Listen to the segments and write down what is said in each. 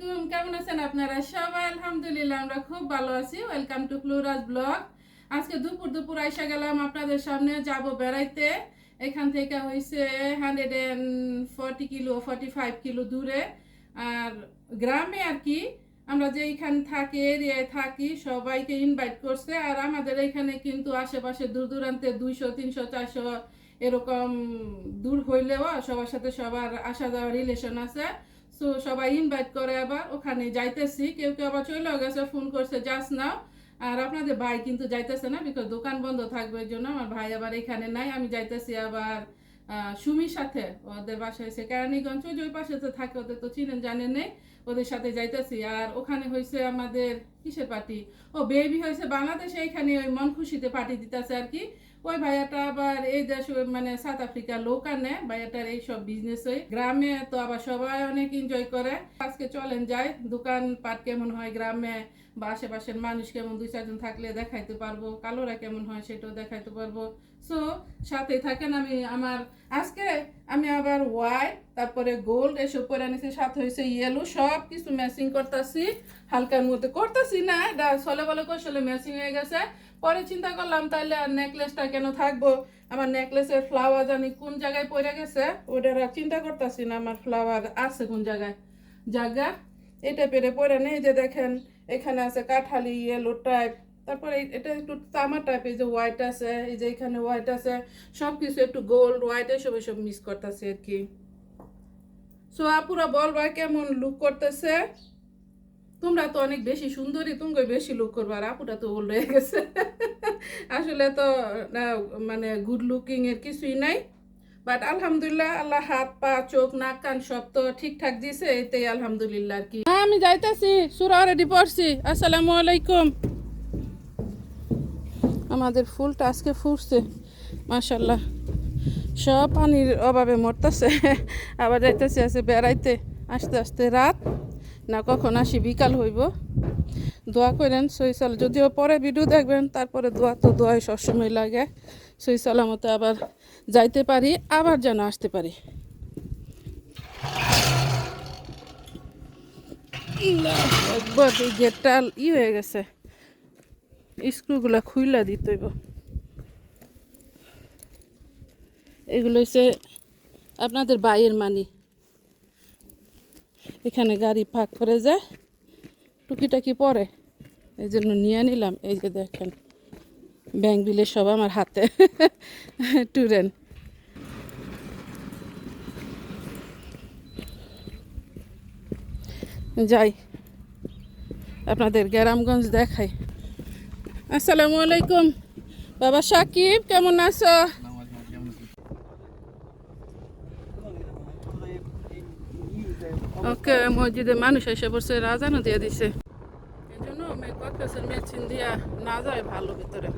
আলাইকুম, কেমন আছেন আপনারা? সবাই আলহামদুলিল্লাহ, আমরা খুব ভালো আছি। ওয়েলকাম টু ফ্লোরাজ ব্লগ আজকে দুপুর দুপুর আইসা গেলাম আপনাদের সামনে, যাব বেড়াইতে। এখান থেকে হয়েছে hundred and forty kilo forty five kilo দূরে। আর গ্রামে আর কি, আমরা যে এখানে থাকি, এরিয়ায় থাকি, সবাইকে ইনভাইট করছে। আর আমাদের এখানে কিন্তু আশেপাশে দূর দূরান্তে দুইশো, তিনশো, চারশো এরকম দূর হইলেও সবার সাথে সবার আসা যাওয়ার রিলেশন আছে। সো সবাই ইনভাইট করে আবার ওখানে যাইতেছি। কেউ কেউ আবার চলেও গেছে ফোন করছে, যাস নাও আর আপনাদের ভাই কিন্তু যাইতেছে না বিকজ দোকান বন্ধ থাকবে জন্য আমার ভাই আবার এখানে নাই। আমি যাইতেছি আবার সুমির সাথে। ওদের বাসা হয়েছে কেরানীগঞ্জ, ওই পাশে তো থাকে, ওদের তো চিনেন জানেন নেই। ওদের সাথে যাইতেছি। আর ওখানে হয়েছে আমাদের কিসের পার্টি? ও বেবি হয়েছে বাংলাদেশে, এখানে ওই মন খুশিতে পার্টি দিতেছে আর কি। ওই ভাইয়াটা আবার এই দেশ মানে সাউথ আফ্রিকার লোক আনে। ভাইয়াটার এই সব বিজনেস হয় গ্রামে, তো আবার সবাই অনেক এনজয় করে। আজকে চলেন যাই, দোকান পাট কেমন হয় গ্রামে, বা আশেপাশের মানুষ কেমন, দুই চারজন থাকলে দেখাইতে পারব, কালোরা কেমন হয় সেটাও দেখাইতে পারব। সো সাথে থাকেন আমি, আমার আজকে আমি আবার হোয়াইট তারপরে গোল্ড এসব পরে আনিছি, সাথে হয়েছে ইয়েলো সব কিছু ম্যাচিং করতেছি। হালকার মধ্যে করতেছি না, এটা চলে বলে কৌশলে ম্যাচিং হয়ে গেছে। পরে চিন্তা করলাম তাহলে আর নেকলেসটা কেন থাকব? আমার নেকলেসের ফ্লাওয়ার জানি কোন জায়গায় পড়ে গেছে, ওটার আর চিন্তা করতেছি না, আমার ফ্লাওয়ার আছে কোন জায়গায়। জায়গা এটা পেরে পরে নেই যে দেখেন, এখানে আছে কাঠালি ইয়েলো টাইপ তারপরে এটা একটু তামা টাইপ এই যে হোয়াইট আছে, এই যে এখানে হোয়াইট আছে সব কিছু একটু গোল্ড হোয়াইট এসব এসব মিস করতেছে আর কি। সো আপুরা বলবা কেমন লুক করতেছে? তোমরা তো অনেক বেশি সুন্দরী তুমি বেশি লুক করব, আর আপুটা তো ওল্ড গেছে। আসলে তো মানে গুড লুকিং এর কিছুই নাই। বাট আলহামদুলিল্লাহ, আল্লাহ হাত, পা, চোখ, নাক, কান সব তো ঠিকঠাক দিছে, এতেই আলহামদুলিল্লাহ কি। হ্যাঁ আমি যাইতাছি, সুরা রেডি পড়ছি। আসসালামু আলাইকুম। আমাদের ফুলটা আজকে ফুটছে মাশাল্লাহ সব পানির অভাবে মরতেছে। আবার যাইতেছে আছে বেড়াইতে, আস্তে আস্তে রাত না কখন আসি বিকাল হইব। দোয়া করেন সই সাল যদিও পরে ভিডিও দেখবেন তারপরে দোয়া তো দোয়াই সবসময় লাগে। সই সালামতে আবার যাইতে পারি আবার যেন আসতে পারি। আকবার, এই গেটটা ই হয়ে গেছে। স্ক্রুগুলা খুইলা দিতে হইব। এগুলো হচ্ছে আপনাদের বাইয়ের মানি। এখানে গাড়ি পাক করে যায় টুকিটাকি পরে। এই জন্য নিয়ে নিলাম। এই যে দেখেন, ব্যাংক বিলে সব আমার হাতে। টুরেন। যাই, আপনাদের গ্রামগঞ্জ দেখাই। আসসালামু আলাইকুম। বাবা সাকিব, কেমন আছো? ওকে মসজিদে মানুষ এসে পড়ছে রাজানো দিয়ে দিছে। এই জন্য ককেসের মেশিন দিয়া না যায় ভালো ভিতরে।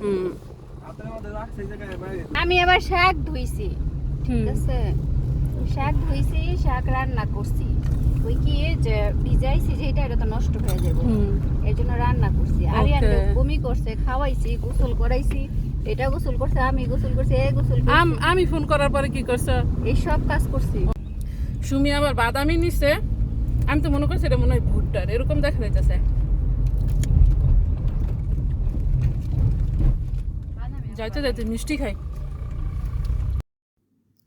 হুম। আমি এবার শাক ধুইছি ঠিক আছে? শাক ধুইছি শাক রান্না করছি। ওই কি যে ভিজাইছি যেটা এটা তো নষ্ট হয়ে যাবে হুম। এই জন্য রান্না করছি। Okay. বমি করছে খাওয়াইছি গোসল করাইছি এটা গোসল করছে আমি গোসল করছি এ গোসল আম- আমি ফোন করার পরে কি করছ? এই সব কাজ করছি। সুমি আবার বাদামি নিছে। আমি তো মনে করছি এটা মনে হয় ভুট্টার। এরকম দেখা যাইতেছে। যাইতে যাইতে মিষ্টি খাই।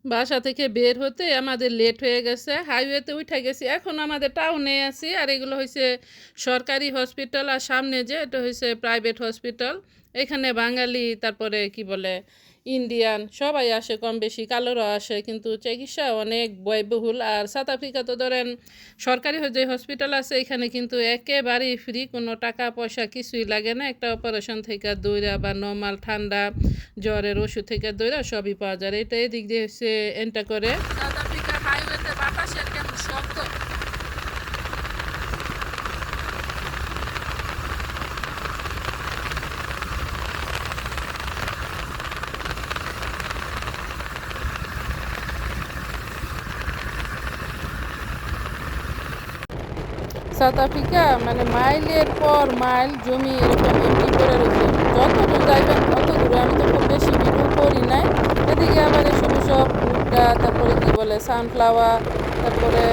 বাসা থেকে বের হতে আমাদের লেট হয়ে গেছে। হাইওয়েতে উঠে গেছি। এখন আমাদের টাউনে আছি। আর এগুলো হয়েছে সরকারি হসপিটাল আর সামনে যে, এটা হয়েছে প্রাইভেট হসপিটাল এখানে বাঙালি, তারপরে কি বলে ইন্ডিয়ান সবাই আসে কম বেশি, কালোরও আসে, কিন্তু চিকিৎসা অনেক ব্যয়বহুল। আর সাউথ আফ্রিকা তো ধরেন, সরকারি যে হসপিটাল আছে, এখানে কিন্তু একেবারেই ফ্রি কোনো টাকা পয়সা কিছুই লাগে না। একটা অপারেশন থেকে দৌড়া বা নর্মাল ঠান্ডা জ্বরের ওষুধ থেকে দৌড়া সবই পাওয়া যায়। এটা এদিক দিয়ে হচ্ছে এন্টা করে সাউথ আফ্রিকা হাইওয়েতে বাতাসের কেমন শব্দ সাউথ আফ্রিকা মানে মাইলের পর মাইল জমি এরকম এমনি করে রয়েছে। যত দূর যাইবেন, তত দূরে। আমি তো খুব বেশি ভিডিও করি নাই। এদিকে আবার এসব সব ভুট্টা তারপরে কী বলে সানফ্লাওয়ার তারপরে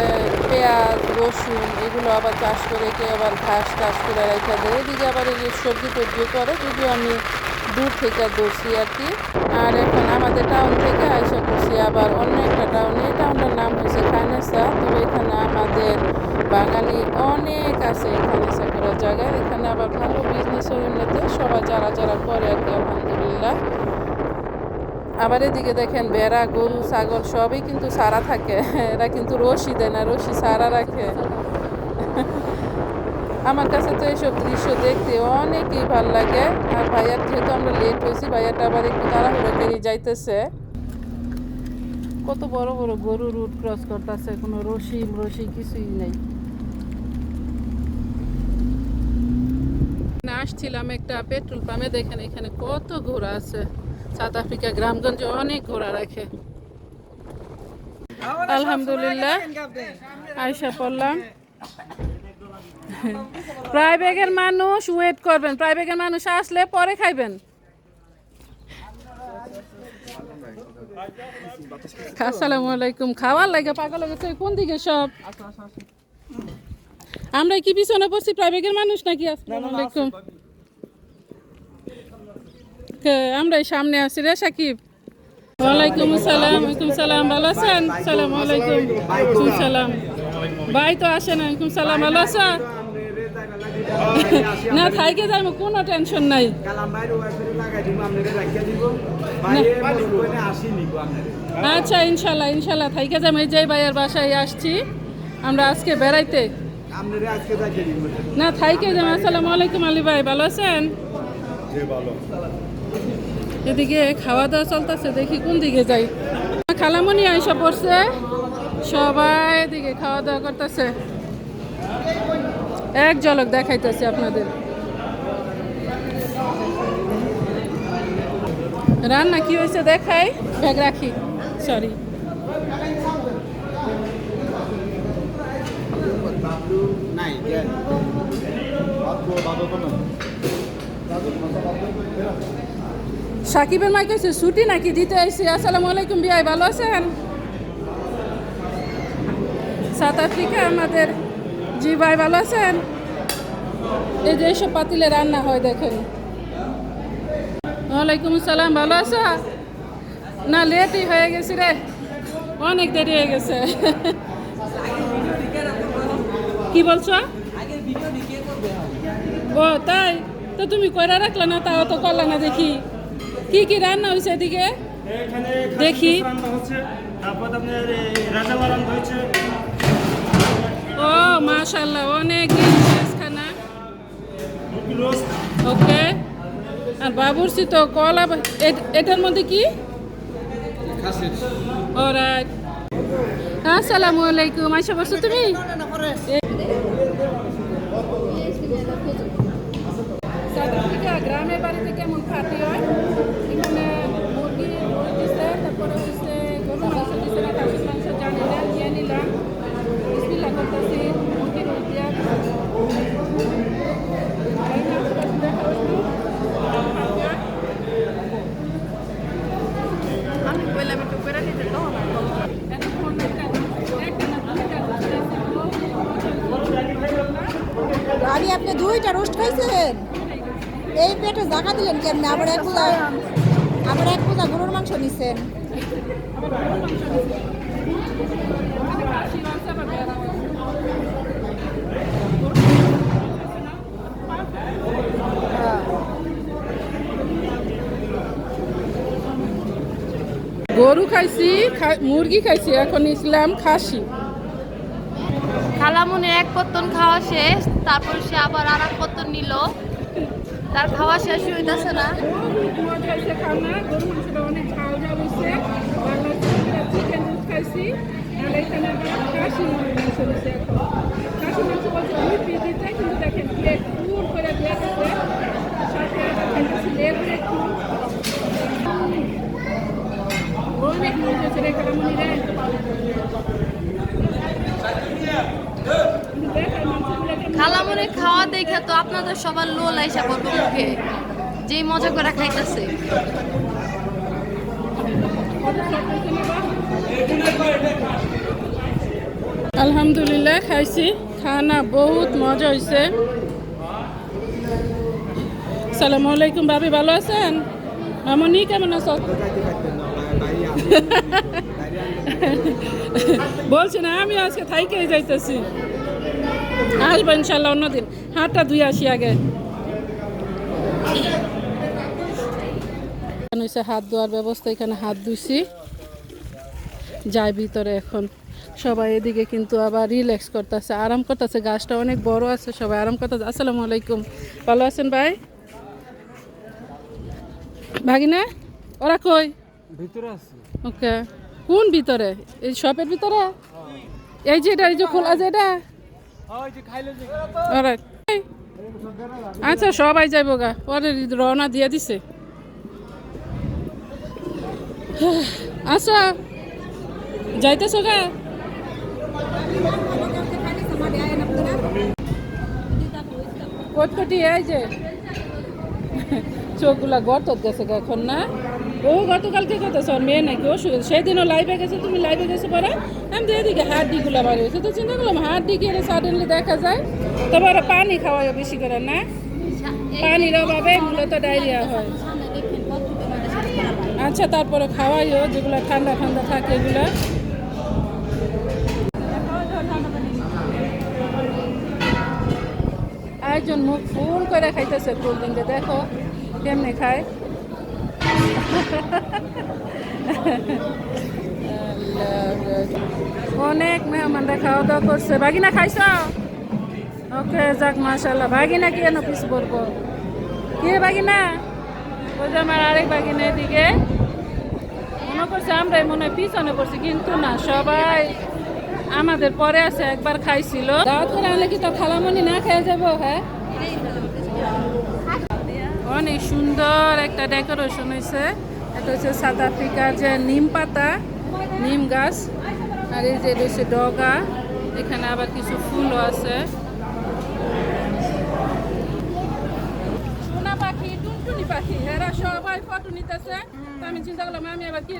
পেঁয়াজ, রসুন, এগুলো আবার চাষ করে কেউ আবার ঘাস চাষ করে রেখে দেয়। এদিকে আবার এই সবজি টবজি করে, যদিও আমি দূর থেকে দৌড়ছি আর কি। আর এখন আমাদের টাউন থেকে আইসা করছি আবার অন্য একটা টাউনে এই টাউনটার নাম হচ্ছে খানেসা। তবে এখানে আমাদের বাঙালি অনেক আছে এখানে করার জায়গায়। এখানে আবার ভালো বিজনেস উন্নতি সবাই যারা যারা করে আর কি, আলহামদুলিল্লাহ। আবার এদিকে দেখেন বেড়া গরু, ছাগল সবই কিন্তু সারা থাকে। এরা কিন্তু রশি দেয় না, রশি সারা রাখে। আমার কাছে তো এইসব দৃশ্য দেখতে অনেকই ভালো লাগে। আর ভাইয়ার যেহেতু আমরা লেট হয়েছি ভাইয়াটা আবার একটু তাড়াহুড়ো করে যাইতেছে। কত বড় বড় গরু রুট ক্রস করতেছে কোনো রশি রশি কিছুই নেই। আসছিলাম একটা পেট্রোল পাম্পে দেখেন এখানে কত ঘোড়া আছে। সাউথ আফ্রিকা গ্রামগঞ্জে অনেক ঘোড়া রাখে। আলহামদুলিল্লাহ। আয়সা পড়লাম প্রায় মানুষ ওয়েট করবেন। প্রায় মানুষ আসলে পরে খাইবেন। আসসালামু আলাইকুম। খাওয়ার লাগে পাগল গেছে। কোন দিকে সব? আমরা কি পিছনে পড়ছি? প্রাইভেটের মানুষ নাকি? আসসালামু আলাইকুম। আমরা এই সামনে আছি রে সাকিব। ওয়ালাইকুম আসসালাম। ওয়ালাইকুম সালাম। ভালো আছেন? সালাম আলাইকুম। সালাম। ভাই তো আসেন ওয়ালাইকুম সালাম ভালো আছো? না থাইকে যাইব কোনো টেনশন নাই। আচ্ছা ইনশাল্লাহ ইনশাল্লাহ থাইকে যাই এই যে ভাইয়ের বাসায় আসছি আমরা আজকে বেড়াইতে। না থাইকে যাই আসসালামু আলাইকুম আলী ভাই ভালো আছেন? এদিকে খাওয়া দাওয়া চলতেছে দেখি কোন দিকে যাই। খালামনি আইসা পড়ছে। সবাই এদিকে খাওয়া দাওয়া করতেছে। এক ঝলক দেখাইতেছে আপনাদের। রান্না কি হয়েছে দেখাই? ব্যাগ রাখি সরি সাকিবের মাই কইছে ছুটি নাকি দিতে আইছি। আসসালামু আলাইকুম বিয়াই ভালো আছেন? সাউথ আফ্রিকা আমাদের জি ভাই ভালো আছেন? এই যে এইসব পাতিলে রান্না হয় দেখেন। ওয়ালাইকুম আসসালাম ভালো আছো? না লেটই হয়ে গেছে রে। অনেক দেরি হয়ে গেছে। কি বলছো? ও তাই? তো তুমি কইরা রাখলে না তাও তো করলে না দেখি। কি কি রান্না হয়েছে এদিকে? দেখি। রান্না হচ্ছে। তারপর আপনার মাশাল্লাহ অনেক খানা ওকে আর বাবুরসি তো কলা এটার মধ্যে কি? অলরাইট আসসালামু আলাইকুম আশা করছ তুমি? গ্রামের বাড়িতে কেমন খাতি হয় এখানে মুরগি রোজ দিছে তারপরে হচ্ছে গরু মাংস দিছে না খাসির মাংস জানি না দিয়ে নিলাম বিসমিল্লাহ করতেছি মুরগি রোজ দিয়া এই মাংসটা দেখা হইল। আমি কইলাম একটু করে নিতে তো এতক্ষণ একটা একটা না দুইটা রোজ আমি আপনি দুইটা রোস্ট খাইছেন? এই পেটে জায়গা দিলেন কেমনে? আবার এক পূজা আবার এক পূজা গরুর মাংস নিছেন খাসি মাংস আবার বেড়া গরু খাইছি মুরগি খাইছি এখন ইসলাম খাসি। খালামুনের এক পত্তন খাওয়া শেষ তারপর সে আবার আর এক পত্তন নিল। তার খাওয়া শেষ হইতেছে না। মজা খালামুনি খাওয়া দেখে তো আপনাদের সবার লোল আইসা পড়বে মুখে। যেই মজা করে খাইতেছে? আলহামদুলিল্লাহ, খাইছি। খানা বহুত মজা হয়েছে সালামু আলাইকুম ভাবি, ভালো আছেন? মামনি, কেমন আছো? বলছি না, আমি আজকে থাইকে যাইতেছি। আসব ইনশাল্লাহ অন্যদিন। হাতটা ধুয়ে আসি আগে। হাত ধোয়ার ব্যবস্থা, এখানে হাত ধুইছি। যাই ভিতরে এখন। সবাই এদিকে কিন্তু আবার রিল্যাক্স করতেছে, আরাম করতেছে। গাছটা অনেক বড় আছে, সবাই আরাম করতেছে। আসসালামু আলাইকুম। ভালো আছেন ভাই? ভাগিনা? ওরা কই? ভিতরে আছে। ওকে। কোন ভিতরে? এই শপের ভিতরে? এই যে এটা এই যে খোলা যে এটা? ওই যে Alright. আচ্ছা সবাই যাইব গা। পরে রওনা দিয়ে দিছে। আচ্ছা যাইতেছো গা? কটকটি এই যে। চোখগুলা গর্ত গেছে গা এখন না? ও গতকালকে কথা ওর মেয়ে নাকি ওষুধ সেদিনও লাইভে গেছে, তুমি লাইভে গেছে পরে? আমি তো এদিকে হাড্ডি গুলা বার হয়েছে। তো চিন্তা করলাম, হাড্ডি গেলে সাডেনলি দেখা যায়। তবে পানি খাওয়ায় বেশি করে, না? পানির অভাবে মূলত ডায়রিয়া হয়। আচ্ছা তারপরে খাওয়াইও যেগুলো ঠান্ডা ঠান্ডা থাকে এগুলা। একজন মুখ ফুল করে খাইতেছে কোল্ড ড্রিঙ্কে দেখো, কেমনে খায়। অনেক মেহমানরা খাওয়া দাওয়া করছে। বাগিনা খাইছ? ওকে, যাক মাশাল্লাহ বাগিনা কি এনে পিস বলব? কে বাগিনা ওই যে আমার আরেক বাগিনা এদিকে। মনে করছে আমরাই মনে হয় পিছনে পড়ছি, কিন্তু না, সবাই আমাদের পরে আছে, একবার খাইছিল। দাওয়াত করে আনলে কি তো খালামনি না খেয়ে যাব হ্যাঁ? অনেক সুন্দর একটা ডেকোরেশন হয়েছে এটা হচ্ছে সাউথ আফ্রিকার যে নিম পাতা, নিম গাছ, আর এই যে হচ্ছে ডগা, এখানে আবার কিছু ফুলও আছে। পাখি, টুনটুনি পাখি সবাই ফটো আমি চিন্তা করলাম, আমি আবার কি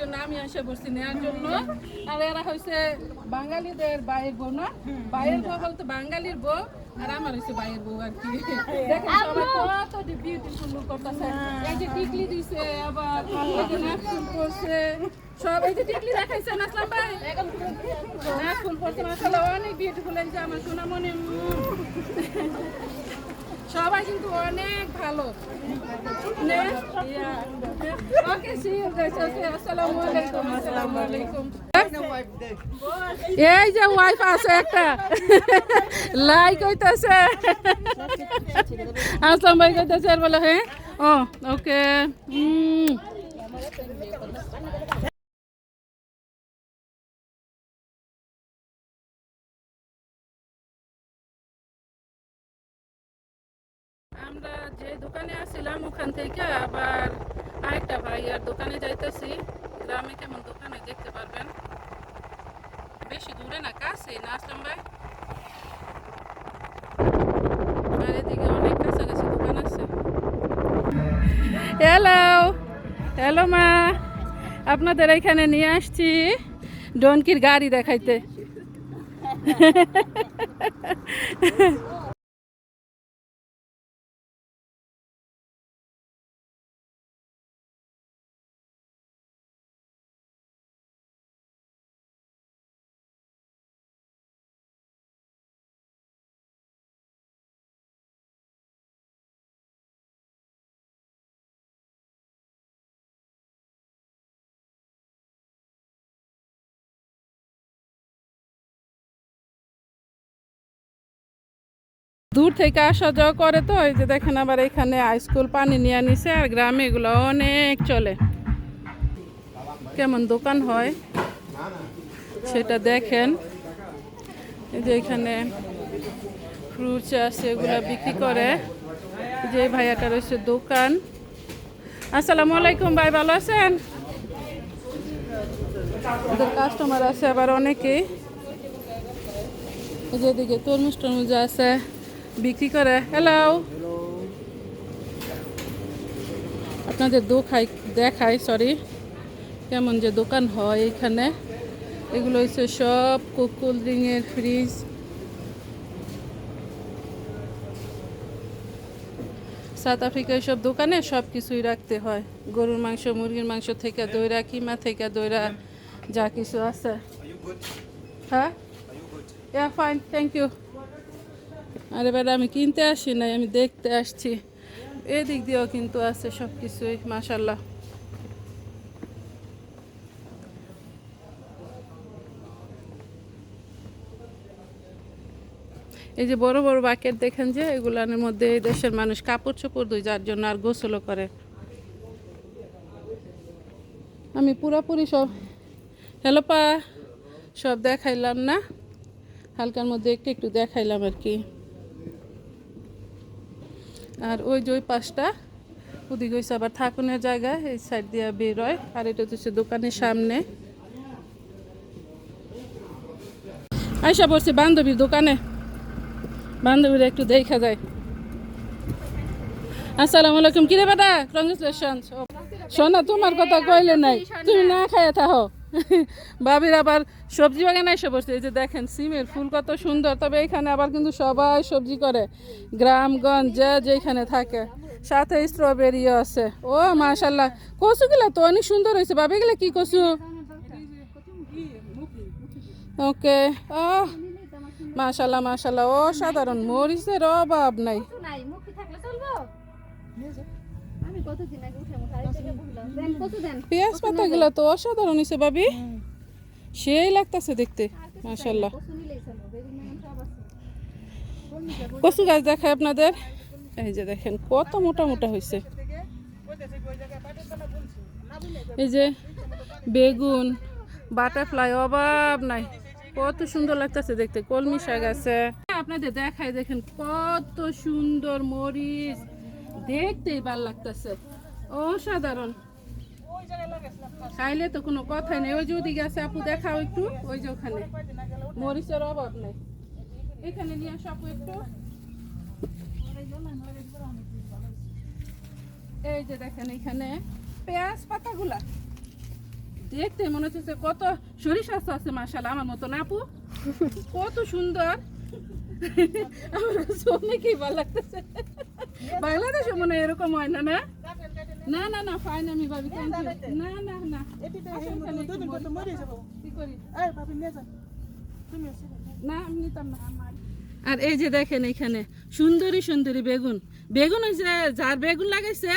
জন্য আমি জন্য। আর এরা বাঙালিদের বাইয়ের বউ না? বাইয়ের বউ বাঙালির বউ। আর আমার হচ্ছে বাইয়ের বউ আর কি। দেখেন সবাই কত বিউটিফুল লুক করতেছে। এই যে টিকলি দিছে আবার এই যে নাক ফুল করছে সব এই যে টিকলি দেখাইছে আসলাম ভাই। নাক ফুল করছে মাসাল্লাহ অনেক বিউটিফুল এই যে আমার সোনামণি। সবাই কিন্তু অনেক ভালো। এই যে ওয়াইফ আছে একটা। লাইক হইতাছে আসলাম ভাই কইতাছে আর বলে হ্যাঁ? ও, ওকে হুম গ্রামে কেমন দোকানে দেখতে পারবেন বেশি দূরে না কাছে না আসলাম ভাই হ্যালো হ্যালো মা আপনাদের এখানে নিয়ে আসছি ডনকির গাড়ি দেখাইতে। দূর থেকে আসা যাওয়া করে তো, এই যে দেখেন আবার এখানে স্কুল পানি নিয়ে নিছে আর গ্রামে এগুলো অনেক চলে। কেমন দোকান হয়? সেটা দেখেন। এই যে এখানে ফ্রুটস আছে, এগুলো বিক্রি করে। যে ভাইয়াটা রয়েছে দোকান। আসসালামু আলাইকুম ভাই, ভালো আছেন? ওদের কাস্টমার আছে আবার অনেকেই। এই যে এদিকে তরমুজ টরমুজ আছে। বিক্রি করে। হ্যালো আপনাদের দোখাই দেখাই সরি কেমন যে দোকান হয় এখানে। এগুলো হচ্ছে সব কোল্ড ড্রিঙ্কের ফ্রিজ। সাউথ আফ্রিকায় সব দোকানে সব কিছুই রাখতে হয়। গরুর মাংস মুরগির মাংস থেকে দইরা কিমা থেকে দইরা যা কিছু আছে। হ্যাঁ? ইয়া ফাইন থ্যাংক ইউ আরে বেটা, আমি কিনতে আসি নাই, আমি দেখতে আসছি। এদিক দিয়েও কিন্তু আছে সব কিছুই মাসাল্লাহ এই যে বড় বড় বাকেট দেখেন যে, এগুলার মধ্যে এই দেশের মানুষ কাপড় চোপড় ধুই যার জন্য আর গোসলও করে। আমি পুরাপুরি সব, হ্যালো পা, সব দেখাইলাম না? হালকার মধ্যে একটু একটু দেখাইলাম আর কি। আর ওই যে ওই পাশটা, ওদিকে হয়েছে আবার থাকুনের জায়গা, এই সাইড দিয়ে বেরোয় আর এটা হচ্ছে দোকানের সামনে। আইসা পড়ছি বান্ধবীর দোকানে। বান্ধবীরা একটু দেখা যায়। আসসালামু আলাইকুম। কিরে বেটা? কংগ্রেচুলেশন শোনা, তোমার কথা কইলে নাই। তুমি না খাইয়া থাকো। বাবির আবার সবজি বাগানে এসে বসছে এই যে দেখেন সিমের ফুল কত সুন্দর। তবে এখানে আবার কিন্তু সবাই সবজি করে। গ্রামগঞ্জ যে যেখানে থাকে, সাথে স্ট্রবেরিও আছে। ও মাশাল্লাহ কচু গুলা তো অনেক সুন্দর হয়েছে। বাবি গেলে কি কচু? ওকে ও মাশাল্লাহ মাশাল্লাহ অসাধারণ। মরিচের অভাব নাই। পেঁয়াজ পাতা গুলা তো অসাধারণ হয়েছে ভাবি। সেই লাগতেছে দেখতে আছে। কচু গাছ দেখায় আপনাদের। এই যে দেখেন কত মোটা মোটা হয়েছে এই যে বেগুন বাটারফ্লাই অভাব নাই। কত সুন্দর লাগতেছে দেখতে কলমি শাক আছে। আপনাদের দেখায় দেখেন কত সুন্দর মরিচ। দেখতেই ভালো লাগতেছে। অসাধারণ। খাইলে তো কোনো কথাই নেই। ওই যে ওদিকে আছে, আপু, দেখাও একটু। ওই যে ওখানে। মরিচের অভাব নেই। এখানে নিয়ে আসো আপু একটু। এই যে দেখেন এখানে পেঁয়াজ পাতাগুলা। দেখতে মনে হচ্ছে কত সরিষা আছে মাসাল আমার মতো না আপু, কত সুন্দর। আমার অনেকেই ভালো লাগতেছে। বাংলাদেশে মনে হয় এরকম হয় না না? না না না ফাইন আমি ভাবি। না না না না। আমি নিতাম না আর এই যে দেখেন এখানে সুন্দরী সুন্দরী বেগুন। বেগুন হয়েছে যার বেগুন লাগাইছে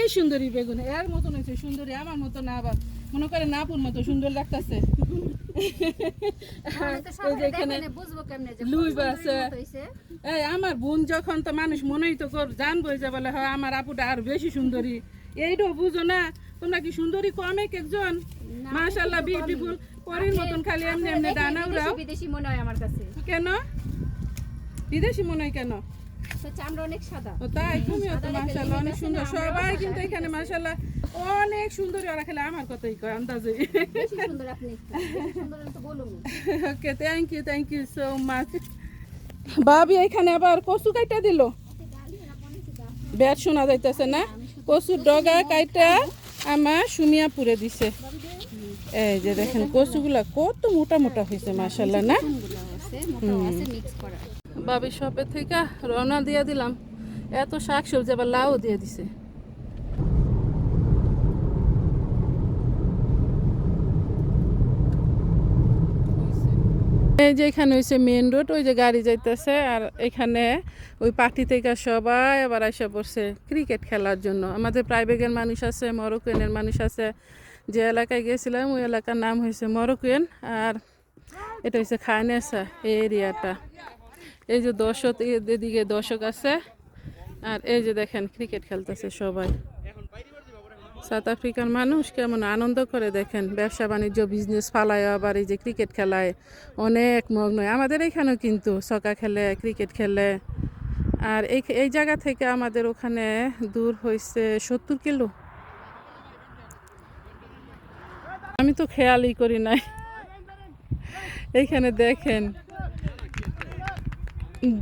এই সুন্দরী বেগুন। এর মতন হয়েছে সুন্দরী আমার মতো না আবার মনে করে নাপুর মতো সুন্দর লাগতেছে। তাহলে তো এই সবাই যে এখানে দেখেন বুঝব কেমনে যে লুই কত সুন্দরী আছে। মতো হইছে। এই আমার বোন যখন তো মানুষ মনেই তো কর জানব যে বলে হয় আমার আপুটা আর বেশি সুন্দরী। এইটাও বুঝো না তোমরা কি সুন্দরী? কম এক একজন? মাশাল্লাহ বিউটিফুল পরের মতন খালি এমনি এমনি দানা উড়াও। বিদেশি মনে হয় আমার কাছে। কেন? বিদেশি মনে হয় কেন? চামড়া অনেক সাদা। তাই তুমিও তো মাশাল্লাহ অনেক সুন্দর। সবাই কিন্তু এখানে মাশাল্লাহ অনেক সুন্দরী ওরা খেলে আমার কথাই কয় আন্দাজে। Okay thank you thank you so much ভাবি এখানে আবার কচু কাইটা দিল। ব্যাট শোনা যাইতেছে না। কচুর ডগা কাইটা আমার সুমিয়া পুরে দিছে। এই যে দেখেন কচুগুলা কত মোটা মোটা হয়েছে মাশাল্লাহ না? বাবি শপে থেকে রওনা দিয়ে দিলাম। এত শাক সবজি আবার লাউ দিয়ে দিছে। এই যে এখানে হয়েছে মেন রোড ওই যে গাড়ি যাইতেছে আর এখানে ওই পার্টি থেকে সবাই আবার এসে পড়ছে ক্রিকেট খেলার জন্য। আমাদের প্রাইভেটের মানুষ আছে মরকুয়েনের মানুষ আছে। যে এলাকায় গেছিলাম, ওই এলাকার নাম হয়েছে মরকুয়েন আর এটা হচ্ছে খায়নেসা এই এরিয়াটা। এই যে দর্শক, এদিকে দর্শক আছে আর এই যে দেখেন ক্রিকেট খেলতেছে সবাই। সাউথ আফ্রিকার মানুষ কেমন আনন্দ করে দেখেন? ব্যবসা বাণিজ্য বিজনেস ফালায়, আবার এই যে ক্রিকেট খেলায় অনেক মগ্ন। আমাদের এখানেও কিন্তু সকা খেলে ক্রিকেট খেলে। আর এই এই জায়গা থেকে আমাদের ওখানে দূর হয়েছে সত্তর কিলো। আমি তো খেয়ালই করি নাই। এইখানে দেখেন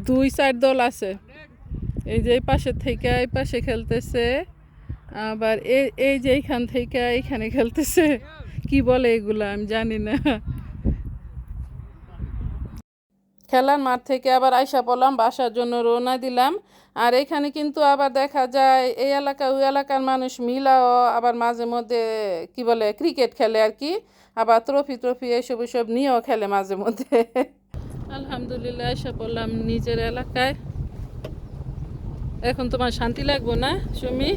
দুই সাইড দল আছে। এই যে এই পাশে থেকে এই পাশে খেলতেছে আবার এই যে এইখান থেকে এইখানে খেলতেছে। কি বলে এগুলো? আমি জানি না। খেলার মাঠ থেকে আবার আইসা পড়লাম, বাসার জন্য রওনা দিলাম। আর এখানে কিন্তু আবার দেখা যায়, এই এলাকা ওই এলাকার মানুষ মিলাও আবার মাঝে মধ্যে, কি বলে ক্রিকেট খেলে আর কি। আবার ট্রফি ট্রফি এইসব এইসব নিয়েও খেলে মাঝে মধ্যে। আলহামদুলিল্লাহ, আইসা পড়লাম নিজের এলাকায়। এখন তোমার শান্তি লাগবো না, সুমি?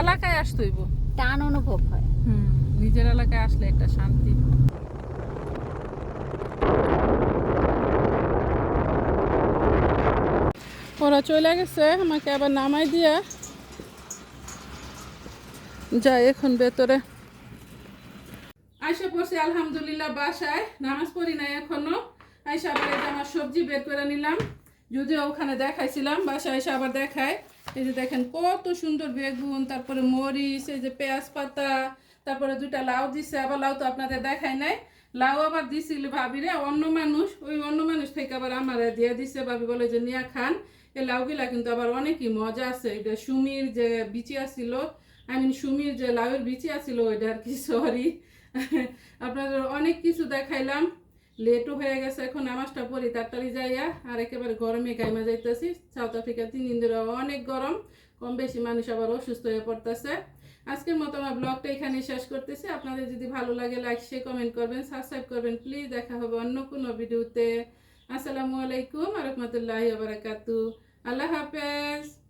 এলাকায় আসতেইব টান অনুভব হয়। হুম নিজের এলাকায় আসলে একটা শান্তি। ওরা চলে গেছে আমাকে আবার নামাই দিয়া। যাই এখন ভেতরে। আইসা পড়ছি আলহামদুলিল্লাহ বাসায়। নামাজ পড়ি নাই এখনও। আইসা আবার আমার সবজি বের করে নিলাম। যদিও ওখানে দেখাইছিলাম বাসায় এসে আবার দেখায়। এই যে দেখেন কত সুন্দর বেগুন, তারপরে মরিচ, এই যে পেঁয়াজ পাতা, তারপরে দুইটা লাউ দিছে, আবার লাউ তো আপনাদের দেখায় নাই। লাউ আবার দিছিল ভাবি রে, অন্য মানুষ, ওই অন্য মানুষ থেকে আবার আমার দিয়ে দিছে, ভাবি বলে যে, নিয়া খান। এই লাউগুলা কিন্তু আবার অনেকই মজা আছে। এটা সুমির যে বিচি আসছিল আই মিন সুমির যে লাউয়ের বিচি আসছিল ওইটা আর কি সরি আপনাদের অনেক কিছু দেখাইলাম। লেটও হয়ে গেছে, এখন নামাজটা পড়ি, তাড়াতাড়ি যাইয়া আর একেবারে গরমে গাইমা যাইতেছি। সাউথ আফ্রিকা তিন দিন ধরে অনেক গরম, কম বেশি মানুষ আবার অসুস্থ হয়ে পড়তেছে। আজকের মতো আমার ব্লগটা এখানে শেষ করতেছি। আপনাদের যদি ভালো লাগে লাইক শেয়ার কমেন্ট করবেন সাবস্ক্রাইব করবেন। প্লিজ দেখা হবে অন্য কোনো ভিডিওতে। আসসালামু আলাইকুম রহমতুল্লাহ বারাকাতু। আল্লাহ হাফেজ।